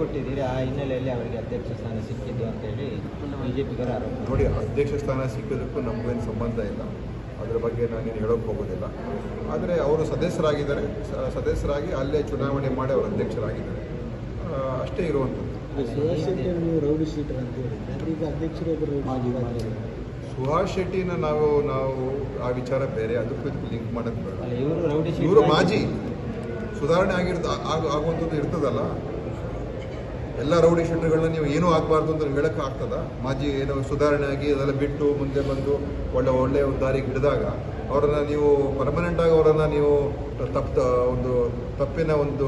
ಕೊಟ್ಟಿದ್ದೀರಿ ಆ ಹಿನ್ನೆಲೆಯಲ್ಲಿ ಅವರಿಗೆ ಅಧ್ಯಕ್ಷ ಸ್ಥಾನ ಸಿಕ್ಕಿದ್ದು ಅಂತೇಳಿ ಬಿಜೆಪಿಗರ ಆರೋಪ ನೋಡಿ ಅಧ್ಯಕ್ಷ ಸ್ಥಾನ ಸಿಕ್ಕೋದಕ್ಕೂ ನಮಗೇನು ಸಂಬಂಧ ಇಲ್ಲ. ಅದರ ಬಗ್ಗೆ ನಾನೇನು ಹೇಳೋಕೆ ಹೋಗೋದಿಲ್ಲ. ಆದರೆ ಅವರು ಸದಸ್ಯರಾಗಿದ್ದಾರೆ. ಸದಸ್ಯರಾಗಿ ಅಲ್ಲೇ ಚುನಾವಣೆ ಮಾಡಿ ಅವರು ಅಧ್ಯಕ್ಷರಾಗಿದ್ದಾರೆ. ಅಷ್ಟೇ ಇರುವಂಥದ್ದು. ಸುಭಾಷ್ ಶೆಟ್ಟಿ ರೌಡಿ ಶೀಟರ್ ಅಂತ ಹೇಳಿದ್ರೆ ಈಗ ಸುಹಾಸ್ ಶೆಟ್ಟಿನ ನಾವು ನಾವು ಆ ವಿಚಾರ ಬೇರೆ ಅದಕ್ಕೂ ಇದಕ್ಕೂ ಲಿಂಕ್ ಮಾಡೋದು ಬೇಡ. ಇವರು ರೌಡಿ ಶೀಟರ್ ಇವರು ಮಾಜಿ ಸುಧಾರಣೆ ಆಗಿರ್ತ ಆಗ ಆಗುವಂಥದ್ದು ಇರ್ತದಲ್ಲ. ಎಲ್ಲ ರೌಡಿ ಶೀಟರ್ಗಳನ್ನ ನೀವು ಏನೂ ಆಗಬಾರ್ದು ಅಂತ ಹೇಳಕ್ಕೆ ಆಗ್ತದ? ಮಾಜಿ ಏನೋ ಸುಧಾರಣೆ ಆಗಿ ಅದೆಲ್ಲ ಬಿಟ್ಟು ಮುಂದೆ ಬಂದು ಒಳ್ಳೆ ಒಳ್ಳೆಯ ಒಂದು ದಾರಿಗೆ ಹಿಡಿದಾಗ ಅವರನ್ನ ನೀವು ಪರ್ಮನೆಂಟ್ ಆಗಿ ಅವರನ್ನ ನೀವು ತಪ್ಪ ಒಂದು ತಪ್ಪಿನ ಒಂದು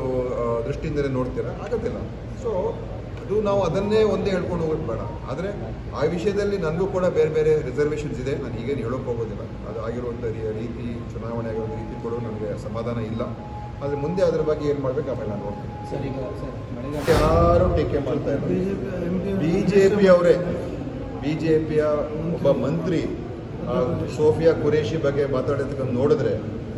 ದೃಷ್ಟಿಯಿಂದಲೇ ನೋಡ್ತೀರಾ? ಆಗೋದಿಲ್ಲ. ಸೊ ಅದು ನಾವು ಅದನ್ನೇ ಒಂದೇ ಹೇಳ್ಕೊಂಡು ಹೋಗೋದು ಬೇಡ ಆದರೆ ಆ ವಿಷಯದಲ್ಲಿ ನನಗೂ ಕೂಡ ಬೇರೆ ಬೇರೆ ರಿಸರ್ವೇಷನ್ಸ್ ಇದೆ. ನಾನು ಈಗೇನು ಹೇಳೋಕೆ ಹೋಗೋದಿಲ್ಲ. ಅದು ಆಗಿರುವಂಥ ರೀತಿ, ಚುನಾವಣೆ ಆಗಿರೋ ರೀತಿ ಕೂಡ ನನಗೆ ಸಮಾಧಾನ ಇಲ್ಲ. ಆದರೆ ಮುಂದೆ ಅದ್ರ ಬಗ್ಗೆ ಏನು ಮಾಡಬೇಕು ಆಮೇಲೆ ನಾನು ನೋಡ್ತೀನಿ. ಸರ್ ಈಗ ಸರ್ ಮಳೆಗಾಲ ಯಾರು ಟೀಕೆ ಮಾಡ್ತಾ ಇರೋದು? ಬಿ ಜೆ ಪಿ ಅವರೇ. ಬಿ ಜೆ ಪಿಯ ಒಬ್ಬ ಮಂತ್ರಿ ಸೋಫಿಯಾ ಕುರೇಶಿ ಬಗ್ಗೆ ಮಾತಾಡೋದಕ್ಕೆ ನೋಡಿದ್ರೆ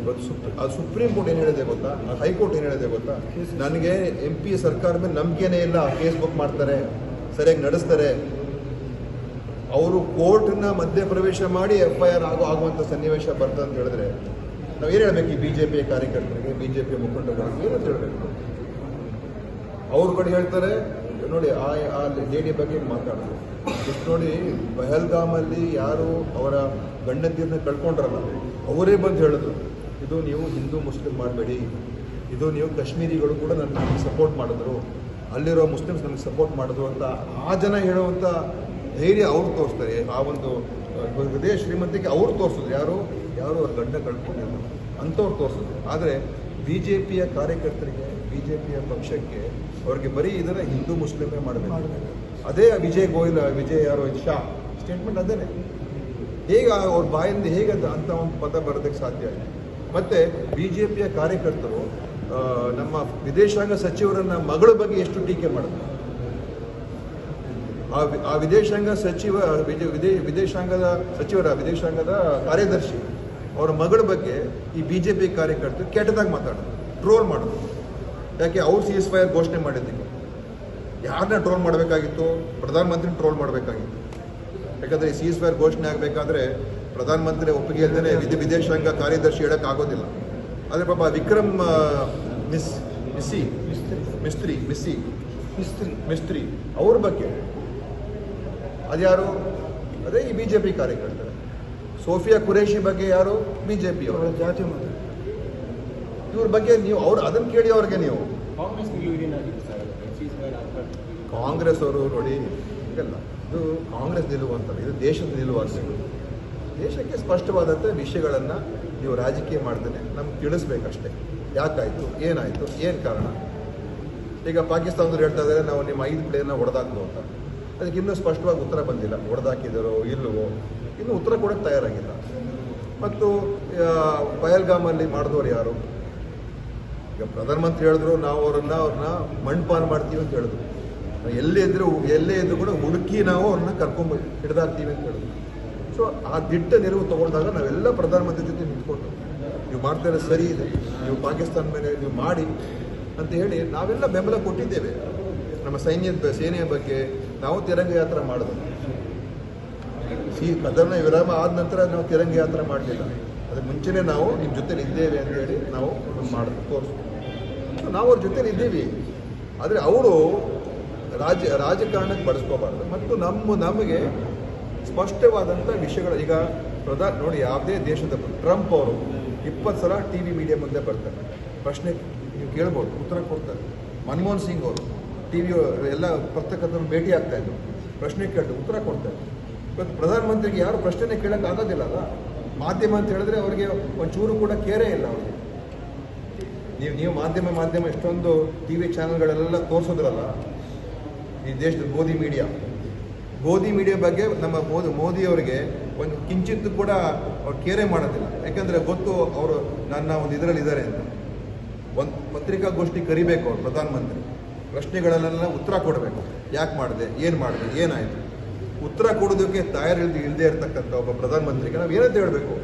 ಅದು ಆ ಸುಪ್ರೀಂ ಕೋರ್ಟ್ ಏನು ಹೇಳಿದೆ ಗೊತ್ತಾ? ಆ ಹೈಕೋರ್ಟ್ ಏನು ಹೇಳಿದೆ ಗೊತ್ತಾ? ನನಗೆ ಎಂ ಪಿ ಸರ್ಕಾರ ಮೇಲೆ ನಂಬಿಕೆನೇ ಇಲ್ಲ ಕೇಸ್ ಬುಕ್ ಮಾಡ್ತಾರೆ ಸರಿಯಾಗಿ ನಡೆಸ್ತಾರೆ. ಅವರು ಕೋರ್ಟ್ನ ಮಧ್ಯ ಪ್ರವೇಶ ಮಾಡಿ ಎಫ್ ಐ ಆರ್ ಆಗೋ ಆಗುವಂಥ ಸನ್ನಿವೇಶ ಬರ್ತದೆ ಅಂತ ಹೇಳಿದ್ರೆ ನಾವು ಏನು ಹೇಳಬೇಕು ಈ ಬಿ ಕಾರ್ಯಕರ್ತರಿಗೆ ಬಿ ಜೆ ಪಿ ಮುಖಂಡರಿಗೆ ಏನಂತ ಹೇಳಬೇಕು ಅವ್ರುಗಳು ಹೇಳ್ತಾರೆ, ನೋಡಿ, ಆ ಆ ಲೇಡಿ ಬಗ್ಗೆ ಮಾತಾಡೋದು. ಇಷ್ಟು ನೋಡಿ, ಪಹಲ್ಗಾಮಲ್ಲಿ ಯಾರು ಅವರ ಗಂಡಂದಿರನ್ನ ಕಳ್ಕೊಂಡ್ರಲ್ಲ, ಅವರೇ ಬಂದು ಹೇಳಿದ್ರು ಇದು ನೀವು ಹಿಂದೂ ಮುಸ್ಲಿಂ ಮಾಡಬೇಡಿ, ಇದು ನೀವು ಕಾಶ್ಮೀರಿಗಳು ಕೂಡ ನನಗೆ ಸಪೋರ್ಟ್ ಮಾಡಿದ್ರು, ಅಲ್ಲಿರೋ ಮುಸ್ಲಿಮ್ಸ್ ನನಗೆ ಸಪೋರ್ಟ್ ಮಾಡಿದ್ರು ಅಂತ ಆ ಜನ ಹೇಳುವಂಥ ಧೈರ್ಯ ಅವ್ರು ತೋರಿಸ್ತಾರೆ. ಆ ಒಂದು ಹೃದಯ ಶ್ರೀಮಂತಿಕೆ ಅವ್ರು ತೋರಿಸೋದು ಯಾರು ಯಾರು ಅವ್ರ ಗಂಡ ಕಳ್ಕೊಂಡಿಲ್ಲ ಅಂಥವ್ರು ತೋರಿಸೋದು ಆದರೆ ಬಿ ಜೆ ಪಿಯ ಕಾರ್ಯಕರ್ತರಿಗೆ ಬಿ ಜೆ ಪಿಯ ಪಕ್ಷಕ್ಕೆ ಅವ್ರಿಗೆ ಬರೀ ಇದನ್ನು ಹಿಂದೂ ಮುಸ್ಲಿಮೇ ಮಾಡಬೇಕು. ಅದೇ ವಿಜಯ್ ಗೋಯಲ್ ವಿಜಯ್ ಯಾರೋ ಶಾ, ಸ್ಟೇಟ್ಮೆಂಟ್ ಅದೇನೆ. ಹೇಗೆ ಅವ್ರ ಬಾಯಿಂದ ಹೇಗೆ ಅಂತ ಒಂದು ಪದ ಬರೋದಕ್ಕೆ ಸಾಧ್ಯ ಆಗಿದೆ ಮತ್ತೆ ಬಿ ಜೆ ಪಿಯ ಕಾರ್ಯಕರ್ತರು ನಮ್ಮ ವಿದೇಶಾಂಗ ಸಚಿವರನ್ನ ಮಗಳ ಬಗ್ಗೆ ಎಷ್ಟು ಟೀಕೆ ಮಾಡಿದ್ರು? ಆ ಆ ವಿದೇಶಾಂಗ ಸಚಿವ ವಿದೇ- ವಿದೇ- ವಿದೇಶಾಂಗದ ಸಚಿವರ ವಿದೇಶಾಂಗದ ಕಾರ್ಯದರ್ಶಿ ಅವರ ಮಗಳ ಬಗ್ಗೆ ಈ ಬಿ ಜೆ ಪಿ ಕಾರ್ಯಕರ್ತರು ಕೆಟ್ಟದಾಗಿ ಮಾತಾಡೋದು ಟ್ರೋಲ್ ಮಾಡೋದು. ಯಾಕೆ ಅವ್ರು ಸಿ ಎಸ್ ಫೈರ್ ಘೋಷಣೆ ಮಾಡಿದ್ದಕ್ಕೆ? ಯಾರನ್ನ ಟ್ರೋಲ್ ಮಾಡಬೇಕಾಗಿತ್ತು? ಪ್ರಧಾನಮಂತ್ರಿ ಟ್ರೋಲ್ ಮಾಡಬೇಕಾಗಿತ್ತು. ಯಾಕಂದರೆ ಸಿ ಎಸ್ ಫೈರ್ ಘೋಷಣೆ ಆಗಬೇಕಾದ್ರೆ ಪ್ರಧಾನಮಂತ್ರಿ ಒಪ್ಪಿಗೆ ಇಲ್ಲದೇ ವಿಧಿ ವಿದೇಶಾಂಗ ಕಾರ್ಯದರ್ಶಿ ಹೇಳೋಕ್ಕಾಗೋದಿಲ್ಲ ಆಗೋದಿಲ್ಲ. ಆದರೆ ಪಾಪ ವಿಕ್ರಮ್ ಮಿಸ್ ಮಿಸ್ಸಿ ಮಿಸ್ತ್ರಿ ಮಿಸ್ಸಿ ಮಿಸ್ತ್ರಿ. ಮಿಸ್ತ್ರಿ ಅವ್ರ ಬಗ್ಗೆ ಅದ್ಯಾರು? ಅದೇ ಈ ಬಿ ಜೆ ಪಿ ಕಾರ್ಯಕರ್ತರು. ಸೋಫಿಯಾ ಕುರೇಶಿ ಬಗ್ಗೆ ಯಾರು? ಬಿ ಜೆ ಪಿ ಅವರ ಜಾತಿ ಇವ್ರ ಬಗ್ಗೆ ನೀವು ಅವ್ರು ಅದನ್ನು ಕೇಳಿ ಅವ್ರಿಗೆ ನೀವು. ಕಾಂಗ್ರೆಸ್ ಅವರು ನೋಡಿ ಹೀಗಲ್ಲ ಇದು ಕಾಂಗ್ರೆಸ್ ನಿಲುವು ಅಂತಲ್ಲ ಇದು ದೇಶದ ನಿಲುವಾಗಬೇಕು ದೇಶಕ್ಕೆ ಸ್ಪಷ್ಟವಾದಂಥ ವಿಷಯಗಳನ್ನು ನೀವು ರಾಜಕೀಯ ಮಾಡ್ದೇನೆ ನಮ್ಗೆ ತಿಳಿಸ್ಬೇಕಷ್ಟೇ. ಯಾಕಾಯಿತು? ಏನಾಯಿತು? ಏನು ಕಾರಣ? ಈಗ ಪಾಕಿಸ್ತಾನದವ್ರು ಹೇಳ್ತಾ ಇದ್ದಾರೆ ನಾವು ನಿಮ್ಮ ಐದು ಪ್ಲೇಯರ್ನ ಹೊಡೆದಾಕ್ಬೋದು ಅಂತ. ಅದಕ್ಕೆ ಇನ್ನೂ ಸ್ಪಷ್ಟವಾಗಿ ಉತ್ತರ ಬಂದಿಲ್ಲ. ಹೊಡೆದಾಕಿದಾರೋ ಇಲ್ಲವೋ ಇನ್ನೂ ಉತ್ತರ ಕೊಡೋಕ್ಕೆ ತಯಾರಾಗಿಲ್ಲ. ಮತ್ತು ಬಯಲ್ಗಾಮಲ್ಲಿ ಮಾಡಿದವರು ಯಾರು? ಈಗ ಪ್ರಧಾನಮಂತ್ರಿ ಹೇಳಿದ್ರು, ನಾವು ಅವರನ್ನ, ಅವ್ರನ್ನ ಮಣ್ಪಾನ್ ಮಾಡ್ತೀವಿ ಅಂತ ಹೇಳಿದ್ರು. ಎಲ್ಲೇ ಇದ್ರು ಎಲ್ಲೇ ಇದ್ರು ಕೂಡ ಹುಡುಕಿ ನಾವು ಅವ್ರನ್ನ ಕರ್ಕೊಂಡು ಹಿಡ್ದಾಕ್ತೀವಿ ಅಂತ ಹೇಳಿದ್ರು. ಸೊ ಆ ದಿಟ್ಟ ನೆರವು ತಗೊಂಡಾಗ ನಾವೆಲ್ಲ ಪ್ರಧಾನಮಂತ್ರಿ ಜೊತೆ ನಿಂತ್ಕೊಂಡು, ನೀವು ಮಾಡ್ತಾ ಸರಿ ಇದೆ. ನೀವು ಪಾಕಿಸ್ತಾನ ಮೇಲೆ ನೀವು ಮಾಡಿ ಅಂತ ಹೇಳಿ ನಾವೆಲ್ಲ ಬೆಂಬಲ ಕೊಟ್ಟಿದ್ದೇವೆ. ನಮ್ಮ ಸೈನ್ಯದ, ಸೇನೆಯ ಬಗ್ಗೆ ನಾವು ತಿರಂಗ ಯಾತ್ರೆ ಮಾಡಿದ್ವಿ ಸಿ ಕದನ ವಿರಾಮ ಆದ ನಂತರ ನಾವು ತಿರಂಗ ಯಾತ್ರೆ ಮಾಡಲಿಲ್ಲ. ಅದಕ್ಕೆ ಮುಂಚೆನೇ ನಾವು ನಿಮ್ಮ ಜೊತೆಲಿ ಇದ್ದೇವೆ ಅಂತ ಹೇಳಿ ನಾವು ಮಾಡಿದ್ವಿ ತೋರಿಸ್ತೀವಿ ನಾವು ಅವ್ರ ಜೊತೆಲಿ ಇದ್ದೀವಿ. ಆದರೆ ಅವರು ರಾಜ, ರಾಜಕಾರಣಕ್ಕೆ ಬಳಸ್ಕೋಬಾರ್ದು ಮತ್ತು ನಮ್ಮ, ನಮಗೆ ಸ್ಪಷ್ಟವಾದಂಥ ವಿಷಯಗಳು, ಈಗ ಪ್ರಧಾನ, ನೋಡಿ ಯಾವುದೇ ದೇಶದ ಟ್ರಂಪ್ ಅವರು ಇಪ್ಪತ್ತು ಸಲ ಟಿ ವಿ ಮೀಡಿಯಾ ಮುಂದೆ ಬರ್ತಾರೆ. ಪ್ರಶ್ನೆ ನೀವು ಕೇಳ್ಬೋದು, ಉತ್ತರ ಕೊಡ್ತಾರೆ. ಮನಮೋಹನ್ ಸಿಂಗ್ ಅವರು. ಟಿ ವಿ ಎಲ್ಲ ಪ್ರತಕ್ಕಂಥವ್ರು ಭೇಟಿ ಆಗ್ತಾ ಇದ್ರು. ಪ್ರಶ್ನೆ ಕೇಳಿದ್ರು ಉತ್ತರ ಕೊಡ್ತಾರೆ ಇವತ್ತು ಪ್ರಧಾನಮಂತ್ರಿಗೆ ಯಾರು ಪ್ರಶ್ನೆ ಕೇಳಕ್ಕೆ ಆಗೋದಿಲ್ಲ ಅಲ್ಲ? ಮಾಧ್ಯಮ ಅಂತ ಹೇಳಿದ್ರೆ ಅವರಿಗೆ ಒಂಚೂರು ಕೂಡ ಕೇರೇ ಇಲ್ಲ ಅವ್ರಿಗೆ. ನೀವು ನೀವು ಮಾಧ್ಯಮ ಮಾಧ್ಯಮ ಎಷ್ಟೊಂದು ಟಿ ವಿ ಚಾನಲ್ಗಳೆಲ್ಲ ತೋರಿಸೋದ್ರಲ್ಲ? ಈ ದೇಶದ ಮೋದಿ ಮೀಡಿಯಾ. ಮೋದಿ ಮೀಡಿಯಾ ಬಗ್ಗೆ ನಮ್ಮ ಮೋದಿ ಅವರಿಗೆ ಒಂದು ಕಿಂಚಿತ್ತು ಕೂಡ ಅವ್ರು ಕೇರೆ ಮಾಡೋದಿಲ್ಲ. ಯಾಕಂದರೆ ಗೊತ್ತು ಅವರು ನನ್ನ ಒಂದು ಇದರಲ್ಲಿ ಇದ್ದಾರೆ ಅಂತ. ಒಂದು ಪತ್ರಿಕಾಗೋಷ್ಠಿ ಕರಿಬೇಕು ಅವ್ರು ಪ್ರಧಾನಮಂತ್ರಿ. ಪ್ರಶ್ನೆಗಳನ್ನೆಲ್ಲ ಉತ್ತರ ಕೊಡಬೇಕು. ಯಾಕೆ ಮಾಡಿದೆ? ಏನು ಮಾಡಿದೆ? ಏನಾಯಿತು? ಉತ್ತರ ಕೊಡೋದಕ್ಕೆ ತಯಾರಿ ಇಲ್ಲದೆ ಇರತಕ್ಕಂಥ ಒಬ್ಬ ಪ್ರಧಾನಮಂತ್ರಿಗೆ ನಾವು ಏನಂತ ಹೇಳಬೇಕು?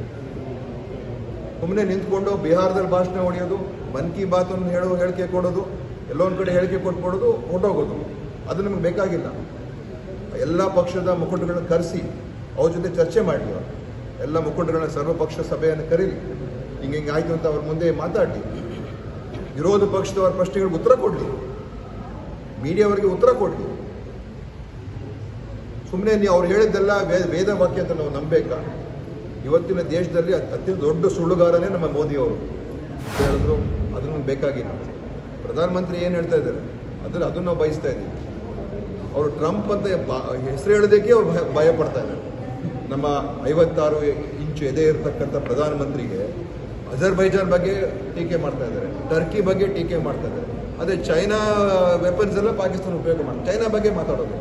ಸುಮ್ಮನೆ ನಿಂತ್ಕೊಂಡು ಬಿಹಾರದಲ್ಲಿ ಭಾಷಣ ಹೊಡೆಯೋದು, ಮನ್ ಕಿ ಬಾತ್ ಅನ್ನು ಹೇಳೋ ಹೇಳಿಕೆ ಕೊಡೋದು ಎಲ್ಲೊಂದು ಕಡೆ ಹೇಳಿಕೆ ಕೊಟ್ಬಿಡೋದು ಹೊರಟೋಗೋದು ಅದು ನಮಗೆ ಬೇಕಾಗಿಲ್ಲ. ಎಲ್ಲ ಪಕ್ಷದ ಮುಖಂಡಗಳನ್ನ ಕರೆಸಿ, ಅವ್ರ ಜೊತೆ ಚರ್ಚೆ ಮಾಡಿ ಎಲ್ಲ ಮುಖಂಡಗಳನ್ನ ಸರ್ವಪಕ್ಷ ಸಭೆಯನ್ನು ಕರೀಲಿ. ಹಿಂಗೆ ಹಿಂಗೆ ಆಯಿತು ಅಂತ ಅವ್ರ ಮುಂದೆ ಮಾತಾಡಿ ವಿರೋಧ ಪಕ್ಷದವರ ಪ್ರಶ್ನೆಗಳಿಗೆ ಉತ್ತರ ಕೊಡಲಿ. ಮೀಡಿಯಾವರಿಗೆ ಉತ್ತರ ಕೊಡಿ ಸುಮ್ಮನೆ ನೀವು ಅವ್ರು ಹೇಳಿದ್ದೆಲ್ಲ ವೇದ ವಾಕ್ಯ ಅಂತ ನಾವು ನಂಬೇಕಾ? ಇವತ್ತಿನ ದೇಶದಲ್ಲಿ ಅತ್- ಅತ್ಯಂತ ದೊಡ್ಡ ಸುಳ್ಳುಗಾರನೇ ನಮ್ಮ ಮೋದಿಯವರು ಹೇಳಿದ್ರು? ಅದು ನಮ್ಗೆ ಬೇಕಾಗಿಲ್ಲ. ಪ್ರಧಾನಮಂತ್ರಿ ಏನು ಹೇಳ್ತಾ ಇದ್ದಾರೆ? ಅದ್ರಲ್ಲಿ ಅದನ್ನು ನಾವು ಬಯಸ್ತಾ ಇದ್ದೀವಿ. ಅವರು ಟ್ರಂಪ್ ಅಂತ ಹೆಸರು ಹೇಳೋದಕ್ಕೆ ಅವ್ರು ಭಯ ಪಡ್ತಾ ಇದ್ದಾರೆ. ನಮ್ಮ ಐವತ್ತಾರು ಇಂಚು ಎದೆ ಇರತಕ್ಕಂಥ ಪ್ರಧಾನಮಂತ್ರಿಗೆ ಅಜರ್ಬೈಜಾನ್ ಬಗ್ಗೆ ಟೀಕೆ ಮಾಡ್ತಾ ಇದ್ದಾರೆ. ಟರ್ಕಿ ಬಗ್ಗೆ ಟೀಕೆ ಮಾಡ್ತಾ ಇದ್ದಾರೆ. ಅದೇ ಚೈನಾ ವೆಪನ್ಸ್ ಎಲ್ಲ ಪಾಕಿಸ್ತಾನ ಉಪಯೋಗ ಮಾಡ್ತಾರೆ. ಚೈನಾ ಬಗ್ಗೆ ಮಾತಾಡೋದು.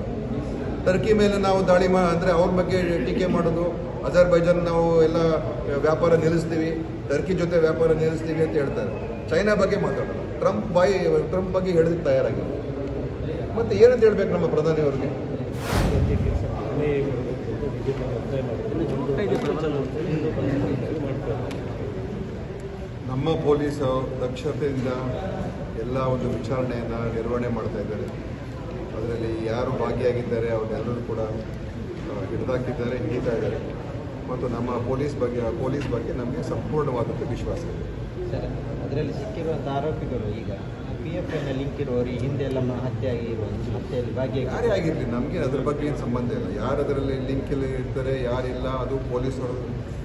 ಟರ್ಕಿ ಮೇಲೆ ನಾವು ದಾಳಿ ಮಾ ಅಂದರೆ ಅವ್ರ ಬಗ್ಗೆ ಟೀಕೆ ಮಾಡೋದು, ಅಜರ್ಬೈಜಾನ್ ನಾವು ಎಲ್ಲ ವ್ಯಾಪಾರ ನಿಲ್ಲಿಸ್ತೀವಿ, ಟರ್ಕಿ ಜೊತೆ ವ್ಯಾಪಾರ ನಿಲ್ಲಿಸ್ತೀವಿ ಅಂತ ಹೇಳ್ತಾರೆ ಚೈನಾ ಬಗ್ಗೆ ಮಾತಾಡೋದು. ಟ್ರಂಪ್ ಬಾಯಿ, ಟ್ರಂಪ್ ಬಗ್ಗೆ ಹೇಳೋದಕ್ಕೆ ತಯಾರಾಗಿಲ್ಲ ಮತ್ತು ಏನಂತ ಹೇಳ್ಬೇಕು ನಮ್ಮ ಪ್ರಧಾನಿ ಅವ್ರಿಗೆ? ನಮ್ಮ ಪೊಲೀಸ್ ದಕ್ಷತೆಯಿಂದ ಎಲ್ಲ ಒಂದು ವಿಚಾರಣೆಯನ್ನು ನಿರ್ವಹಣೆ ಮಾಡ್ತಾ ಇದ್ದಾರೆ. ಅದರಲ್ಲಿ ಯಾರು ಭಾಗಿಯಾಗಿದ್ದಾರೆ ಅವರೆಲ್ಲರೂ ಕೂಡ ಹಿಡಿದಾಕಿದ್ದಾರೆ ಹಿಡಿತಾ ಇದ್ದಾರೆ. ಮತ್ತು ನಮ್ಮ ಪೊಲೀಸ್ ಬಗ್ಗೆ ಪೊಲೀಸ್ ಬಗ್ಗೆ ನಮಗೆ ಸಂಪೂರ್ಣವಾದಂಥ ವಿಶ್ವಾಸ ಇದೆ. ಅದರಲ್ಲಿ ಸಿಕ್ಕಿರುವಂಥ ಆರೋಪಿಗಳು ಈಗ ಪಿ ಎಫ್ ಐನ ಲಿಂಕ್ ಇರುವವರು ಹಿಂದೆ ಎಲ್ಲ ಹತ್ಯೆ ಆಗಿರುವ ಹತ್ಯೆಯಲ್ಲಿ ಭಾಗಿಯಾಗಿ ಯಾರೇ ಆಗಿರಲಿ ನಮಗೆ ಅದ್ರ ಬಗ್ಗೆ ಏನು ಸಂಬಂಧ ಇಲ್ಲ. ಯಾರು ಅದರಲ್ಲಿ ಲಿಂಕಲ್ಲಿ ಇರ್ತಾರೆ ಯಾರಿಲ್ಲ ಅದು ಪೊಲೀಸರು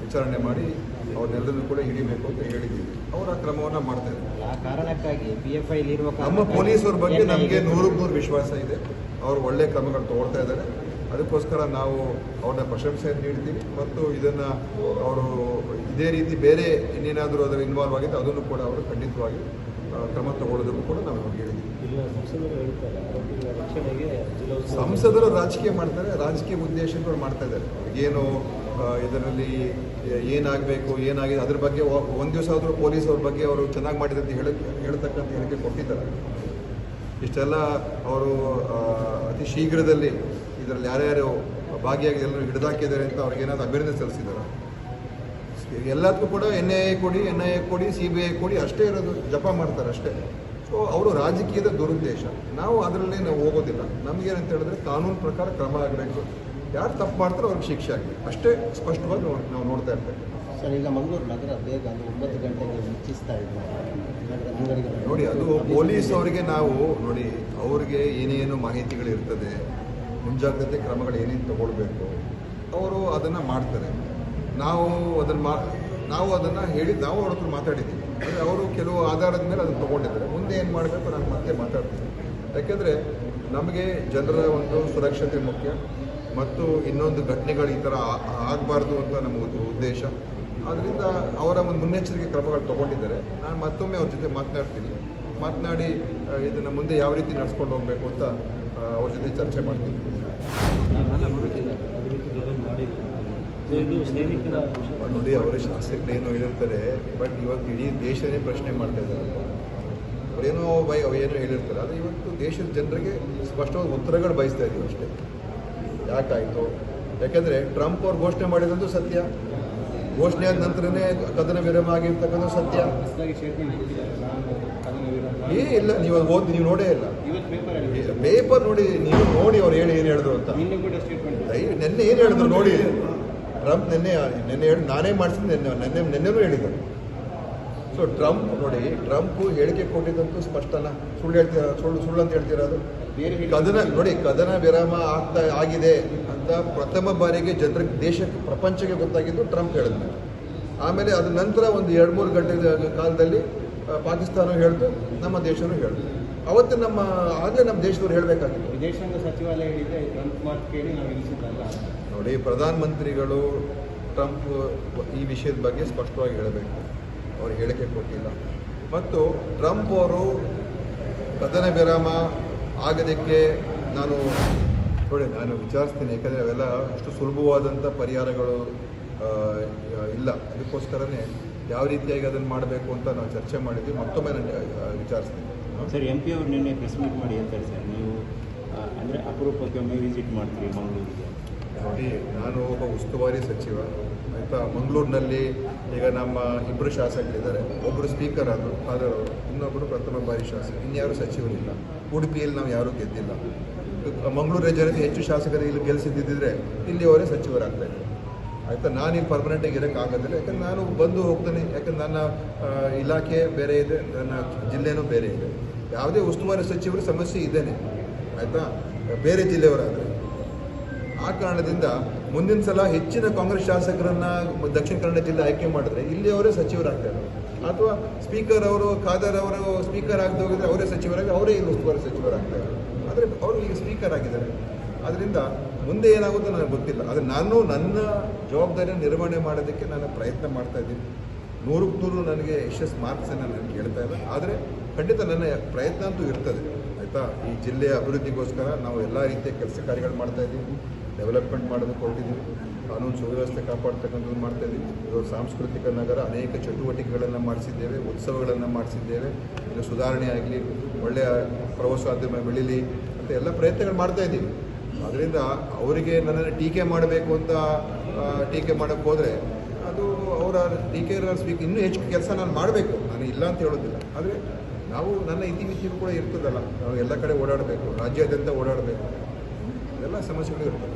ವಿಚಾರಣೆ ಮಾಡಿ ಅವ್ರನ್ನೆಲ್ಲರೂ ಕೂಡ ಹಿಡಿಬೇಕು ಅಂತ ಹೇಳಿದ್ದೀವಿ. ಆ ಕ್ರಮವನ್ನು ಮಾಡ್ತಾ ಇದ್ದಾರೆ. ಆ ಕಾರಣಕ್ಕಾಗಿ ಪಿ ಎಫ್ ನಮ್ಮ ಪೊಲೀಸರ ಬಗ್ಗೆ ನಮಗೆ ನೂರಕ್ಕೆ ನೂರು ವಿಶ್ವಾಸ ಇದೆ. ಅವರು ಒಳ್ಳೆ ಕ್ರಮಗಳು ತಗೊಳ್ತಾ ಇದ್ದಾರೆ. ಅದಕ್ಕೋಸ್ಕರ ನಾವು ಅವ್ರನ್ನ ಪ್ರಶಂಸೆಯನ್ನು ನೀಡ್ತೀವಿ ಮತ್ತು ಇದನ್ನು ಅವರು ಇದೇ ರೀತಿ ಬೇರೆ ಇನ್ನೇನಾದರೂ ಅದರ ಇನ್ವಾಲ್ವ್ ಆಗಿದೆ ಅದನ್ನು ಕೂಡ ಅವರು ಖಂಡಿತವಾಗಿ ಕ್ರಮ ತಗೊಳ್ಳೋದಕ್ಕೂ ಕೂಡ ನಾವು ಅವ್ರಿಗೆ ಹೇಳಿದ್ದೀವಿ. ಸಂಸದರು ರಾಜಕೀಯ ಮಾಡ್ತಾರೆ ರಾಜಕೀಯ ಉದ್ದೇಶಗಳು ಮಾಡ್ತಾ ಇದ್ದಾರೆ. ಏನು ಇದರಲ್ಲಿ ಏನಾಗಬೇಕು, ಏನಾಗಿದೆ, ಅದ್ರ ಬಗ್ಗೆ ಒಂದು ದಿವಸ ಆದರೂ ಪೊಲೀಸ್ ಅವ್ರ ಬಗ್ಗೆ ಅವರು ಚೆನ್ನಾಗಿ ಮಾಡಿದೆ ಅಂತ ಹೇಳ ಹೇಳ್ತಕ್ಕಂಥ ಹೇಳಿಕೆ ಕೊಟ್ಟಿದ್ದಾರೆ. ಇಷ್ಟೆಲ್ಲ ಅವರು ಅತಿ ಶೀಘ್ರದಲ್ಲಿ ಇದರಲ್ಲಿ ಯಾರ್ಯಾರು ಭಾಗಿಯಾಗಿ ಎಲ್ಲರೂ ಹಿಡಿದಾಕಿದ್ದಾರೆ ಅಂತ ಅವ್ರಿಗೆ ಏನಾದ್ರು ಅಭಿನಂದನೆ ಸಲ್ಲಿಸಿದ್ದಾರೆ? ಎಲ್ಲದಕ್ಕೂ ಕೂಡ ಎನ್ ಐ ಎ ಕೊಡಿ, ಎನ್ ಐ ಎ ಕೊಡಿ, ಸಿ ಬಿ ಐ ಕೊಡಿ, ಅಷ್ಟೇ ಇರೋದು ಜಪ ಮಾಡ್ತಾರೆ ಅಷ್ಟೇ. ಸೊ ಅವರು ರಾಜಕೀಯದ ದುರುದ್ದೇಶ. ನಾವು ಅದರಲ್ಲಿ ನಾವು ಹೋಗೋದಿಲ್ಲ. ನಮಗೇನಂತ ಹೇಳಿದ್ರೆ ಕಾನೂನು ಪ್ರಕಾರ ಕ್ರಮ ಆಗಬೇಕು. ಯಾರು ತಪ್ಪು ಮಾಡ್ತಾರೋ ಅವ್ರಿಗೆ ಶಿಕ್ಷೆ ಆಗಬೇಕು. ಅಷ್ಟೇ ಸ್ಪಷ್ಟವಾಗಿ ನಾವು ನಾವು ನೋಡ್ತಾ ಇರ್ತೇವೆ ಸರ್ ಈಗ ಮಂಗಳೂರು ನಗರ ಬೇಗ ಅಂದರೆ ಒಂಬತ್ತು ಗಂಟೆಗೆ ಮುಚ್ಚಿಸ್ತಾ ಇದ್ದಾರೆ ನೋಡಿ ಅದು ಪೊಲೀಸ್ ಅವರಿಗೆ ನಾವು ನೋಡಿ ಅವ್ರಿಗೆ ಏನೇನು ಮಾಹಿತಿಗಳು ಇರ್ತದೆ ಮುಂಜಾಗ್ರತೆ ಕ್ರಮಗಳು ಏನೇನು ತಗೊಳ್ಬೇಕು ಅವರು ಅದನ್ನು ಮಾಡ್ತಾರೆ. ನಾವು ಅದನ್ನು ಮಾ ನಾವು ಅದನ್ನು ಹೇಳಿ ನಾವು ಅವ್ರ ಹತ್ರ ಮಾತಾಡಿದ್ದೀವಿ. ಅಂದರೆ ಅವರು ಕೆಲವು ಆಧಾರದ ಮೇಲೆ ಅದನ್ನು ತೊಗೊಂಡಿದ್ದಾರೆ. ಮುಂದೆ ಏನು ಮಾಡಬೇಕು ನಾನು ಮತ್ತೆ ಮಾತಾಡ್ತೀನಿ. ಯಾಕೆಂದರೆ ನಮಗೆ ಜನರ ಒಂದು ಸುರಕ್ಷತೆ ಮುಖ್ಯ. ಮತ್ತು ಇನ್ನೊಂದು ಘಟನೆಗಳು ಈ ಥರ ಆಗಬಾರ್ದು ಅಂತ ನಮ್ಮ ಉದ್ದೇಶ. ಆದ್ದರಿಂದ ಅವರ ಒಂದು ಮುನ್ನೆಚ್ಚರಿಕೆ ಕ್ರಮಗಳು ತಗೊಂಡಿದ್ದಾರೆ. ನಾನು ಮತ್ತೊಮ್ಮೆ ಅವ್ರ ಜೊತೆ ಮಾತನಾಡ್ತೀನಿ. ಮಾತನಾಡಿ ಇದನ್ನು ಮುಂದೆ ಯಾವ ರೀತಿ ನಡ್ಸ್ಕೊಂಡು ಹೋಗಬೇಕು ಅಂತ ಅವ್ರ ಜೊತೆ ಚರ್ಚೆ ಮಾಡ್ತೀನಿ. ನೋಡಿ, ಅವರ ಶಾಸಕರು ಏನು ಹೇಳಿರ್ತಾರೆ, ಬಟ್ ಇವತ್ತು ಇಡೀ ದೇಶನೇ ಪ್ರಶ್ನೆ ಮಾಡ್ತಾ ಇದ್ದಾರೆ. ಅವರೇನೋ ಬೈ ಏನೋ ಹೇಳಿರ್ತಾರೆ. ಆದರೆ ಇವತ್ತು ದೇಶದ ಜನರಿಗೆ ಸ್ಪಷ್ಟವಾದ ಉತ್ತರಗಳು ಬಯಸ್ತಾ ಇದ್ದೀವಿ ಅಷ್ಟೇ. ಯಾಕಾಯಿತು? ಯಾಕೆಂದರೆ ಟ್ರಂಪ್ ಅವ್ರು ಘೋಷಣೆ ಮಾಡಿದಂತೂ ಸತ್ಯ. ಘೋಷಣೆ ಆದ ನಂತರನೇ ಕದನ ವಿರಾಮ ಆಗಿರ್ತಕ್ಕಂಥ ಸತ್ಯ. ಏ, ಇಲ್ಲ, ನೀವು ಓದಿ ನೀವು ನೋಡೇ ಇಲ್ಲ. ಪೇಪರ್ ನೋಡಿ, ನೀವು ನೋಡಿ ಅವ್ರು ಹೇಳಿ ಏನು ಹೇಳಿದ್ರು ಅಂತ. ನಿನ್ನೆ ಏನು ಹೇಳಿದ್ರು ನೋಡಿ. ಟ್ರಂಪ್ ನೆನ್ನೆ ನೆನ್ನೆ ಹೇಳಿ ನಾನೇ ಮಾಡಿಸಿದ್ದು ನೆನ್ನೆ ನೆನ್ನೆ ನೆನ್ನೆನೂ ಹೇಳಿದ್ದಾರೆ ಸೊ ಟ್ರಂಪ್ ನೋಡಿ, ಟ್ರಂಪ್ ಹೇಳಿಕೆ ಕೊಟ್ಟಿದ್ದಂತೂ ಸ್ಪಷ್ಟನ? ಸುಳ್ಳು ಹೇಳ್ತೀರಾ ಸುಳ್ಳು ಸುಳ್ಳು ಅಂತ ಹೇಳ್ತೀರಾ ಅದು? ಕದನ ನೋಡಿ ಕದನ ವಿರಾಮ ಆಗ್ತಾ ಆಗಿದೆ ಅಂತ ಪ್ರಥಮ ಬಾರಿಗೆ ಜನರಿಗೆ ದೇಶಕ್ಕೆ ಪ್ರಪಂಚಕ್ಕೆ ಗೊತ್ತಾಗಿದ್ದು ಟ್ರಂಪ್ ಹೇಳಿದ್ಮೇಲೆ ಆಮೇಲೆ ಅದ ನಂತರ ಒಂದು ಎರಡು ಮೂರು ಗಂಟೆ ಕಾಲದಲ್ಲಿ ಪಾಕಿಸ್ತಾನ ಹೇಳ್ತು ನಮ್ಮ ದೇಶನೂ ಹೇಳ್ತು. ಅವತ್ತು ನಮ್ಮ ಆದರೆ ನಮ್ಮ ದೇಶದವ್ರು ಹೇಳಬೇಕಾಗಿತ್ತು. ವಿದೇಶಾಂಗ ಸಚಿವಾಲಯ ಹೇಳಿದ್ರೆ ಟ್ರಂಪ್ ಮಾತು ಕೇಳಿ ನಾವು ಇಳಿಸಿದ್ದಲ್ಲ ನೋಡಿ ಪ್ರಧಾನಮಂತ್ರಿಗಳು ಟ್ರಂಪ್ ಈ ವಿಷಯದ ಬಗ್ಗೆ ಸ್ಪಷ್ಟವಾಗಿ ಹೇಳಬೇಕು. ಅವ್ರು ಹೇಳಿಕೆ ಕೊಟ್ಟಿಲ್ಲ. ಮತ್ತು ಟ್ರಂಪ್ ಅವರು ಕದನ ವಿರಾಮ ಆಗದಕ್ಕೆ ನಾನು ನೋಡಿ ನಾನು ವಿಚಾರಿಸ್ತೀನಿ ಯಾಕಂದರೆ ಅವೆಲ್ಲ ಅಷ್ಟು ಸುಲಭವಾದಂಥ ಪರಿಹಾರಗಳು ಇಲ್ಲ. ಅದಕ್ಕೋಸ್ಕರನೇ ಯಾವ ರೀತಿಯಾಗಿ ಅದನ್ನು ಮಾಡಬೇಕು ಅಂತ ನಾವು ಚರ್ಚೆ ಮಾಡಿದ್ವಿ. ಮತ್ತೊಮ್ಮೆ ನಾನು ವಿಚಾರಿಸ್ತೀನಿ. ಸರ್ ಎಂ ಪಿ ಅವರು ನಿನ್ನೆ ಪ್ರೆಸ್ ಮೀಟ್ ಮಾಡಿ ಹೇಳ್ತಾರೆ ಸರ್. ನೀವು ಅಂದರೆ ಅಪರೂಪಕ್ಕೆ ಒಮ್ಮೆ ವಿಸಿಟ್ ಮಾಡ್ತೀವಿ ಮಂಗಳೂರಿಗೆ ನೋಡಿ ನಾನು ಒಬ್ಬ ಉಸ್ತುವಾರಿ ಸಚಿವ. ಆಯಿತಾ? ಮಂಗಳೂರಿನಲ್ಲಿ ಈಗ ನಮ್ಮ ಇಬ್ಬರು ಶಾಸಕರಿದ್ದಾರೆ. ಒಬ್ಬರು ಸ್ಪೀಕರ್ ಆದರು ಅವರು ಇನ್ನೊಬ್ಬರು ಪ್ರಥಮ ಬಾರಿ ಶಾಸಕ, ಇನ್ಯಾರು ಸಚಿವರಿಲ್ಲ. ಉಡುಪಿಯಲ್ಲಿ ನಾವು ಯಾರೂ ಗೆದ್ದಿಲ್ಲ. ಮಂಗಳೂರು ಜನತೆ ಹೆಚ್ಚು ಶಾಸಕರು ಇಲ್ಲಿ ಗೆಲ್ಲಿಸಿದ್ದಿದ್ರೆ ಇಲ್ಲಿಯವರೇ ಇದ್ದಾರೆ. ಆಯಿತಾ? ನಾನು ಇಲ್ಲಿ ಪರ್ಮನೆಂಟಾಗಿ ಇರೋಕ್ಕಾಗೋದಿಲ್ಲ ಯಾಕಂದ್ರೆ ನಾನು ಬಂದು ಹೋಗ್ತೇನೆ. ಯಾಕಂದ್ರೆ ನನ್ನ ಇಲಾಖೆ ಬೇರೆ ಇದೆ. ನನ್ನ ಜಿಲ್ಲೆನೂ ಬೇರೆ ಇದೆ. ಯಾವುದೇ ಉಸ್ತುವಾರಿ ಸಚಿವರು ಸಮಸ್ಯೆ ಇದ್ದೇನೆ ಆಯಿತಾ? ಬೇರೆ ಜಿಲ್ಲೆಯವರಾದರೆ. ಆ ಕಾರಣದಿಂದ ಮುಂದಿನ ಸಲ ಹೆಚ್ಚಿನ ಕಾಂಗ್ರೆಸ್ ಶಾಸಕರನ್ನ ದಕ್ಷಿಣ ಕನ್ನಡ ಜಿಲ್ಲೆ ಆಯ್ಕೆ ಮಾಡಿದ್ರೆ ಇಲ್ಲಿ ಅವರೇ ಸಚಿವರಾಗ್ತಾರೆ. ಅಥವಾ ಸ್ಪೀಕರ್ ಅವರು, ಖಾದರ್ ಅವರು ಸ್ಪೀಕರ್ ಆಗದೆ ಹೋಗಿದ್ರೆ ಅವರೇ ಸಚಿವರಾಗಿ, ಅವರೇ ಇಲ್ಲಿ ಉಸ್ತುವಾರಿ ಸಚಿವರಾಗ್ತಾರೆ. ಆದರೆ ಅವರು ಈಗ ಸ್ಪೀಕರ್ ಆಗಿದ್ದಾರೆ. ಅದರಿಂದ ಮುಂದೆ ಏನಾಗುತ್ತೋ ನನಗೆ ಗೊತ್ತಿಲ್ಲ. ಆದರೆ ನಾನು ನನ್ನ ಜವಾಬ್ದಾರಿಯನ್ನು ನಿರ್ವಹಣೆ ಮಾಡೋದಕ್ಕೆ ನಾನು ಪ್ರಯತ್ನ ಮಾಡ್ತಾ ಇದ್ದೀನಿ. ನೂರಕ್ಕೆ ನೂರು ನನಗೆ ಯಶಸ್ ಮಾರ್ಕ್ಸನ್ನು ನಾನು ಕೇಳ್ತಾ ಇಲ್ಲ ಆದರೆ ಖಂಡಿತ ನನ್ನ ಪ್ರಯತ್ನ ಅಂತೂ ಇರ್ತದೆ. ಆಯಿತಾ? ಈ ಜಿಲ್ಲೆಯ ಅಭಿವೃದ್ಧಿಗೋಸ್ಕರ ನಾವು ಎಲ್ಲ ರೀತಿಯ ಕೆಲಸ ಕಾರ್ಯಗಳು ಮಾಡ್ತಾ ಇದ್ದೀವಿ. ಡೆವಲಪ್ಮೆಂಟ್ ಮಾಡೋದಕ್ಕೆ ಹೊರಟಿದ್ದೀವಿ. ಕಾನೂನು ಸುವ್ಯವಸ್ಥೆ ಕಾಪಾಡ್ತಕ್ಕಂಥದ್ದು ಮಾಡ್ತಾ ಇದ್ದೀವಿ ಇದು ಸಾಂಸ್ಕೃತಿಕ ನಗರ, ಅನೇಕ ಚಟುವಟಿಕೆಗಳನ್ನು ಮಾಡಿಸಿದ್ದೇವೆ, ಉತ್ಸವಗಳನ್ನು ಮಾಡಿಸಿದ್ದೇವೆ. ಇದು ಸುಧಾರಣೆ ಆಗಲಿ ಒಳ್ಳೆಯ ಪ್ರವಾಸೋದ್ಯಮ ಬೆಳೀಲಿ ಅಂತ ಎಲ್ಲ ಪ್ರಯತ್ನಗಳು ಮಾಡ್ತಾ ಇದ್ದೀವಿ ಅದರಿಂದ ಅವರಿಗೆ ನನ್ನನ್ನು ಟೀಕೆ ಮಾಡಬೇಕು ಅಂತ ಟೀಕೆ ಮಾಡೋಕ್ಕೆ ಹೋದರೆ ಅದು ಅವರ ಟೀಕೆ ಸ್ವೀಕ್, ಇನ್ನೂ ಹೆಚ್ಚು ಕೆಲಸ ನಾನು ಮಾಡಬೇಕು. ನಾನು ಇಲ್ಲ ಅಂತ ಹೇಳೋದಿಲ್ಲ. ಆದರೆ ನಾವು ನನ್ನ ಇತಿಮಿತಿಯೂ ಕೂಡ ಇರ್ತದಲ್ಲ. ನಾವು ಎಲ್ಲ ಕಡೆ ಓಡಾಡಬೇಕು, ರಾಜ್ಯಾದ್ಯಂತ ಓಡಾಡಬೇಕು. ಎಲ್ಲ ಸಮಸ್ಯೆಗಳು ಇರ್ತವೆ.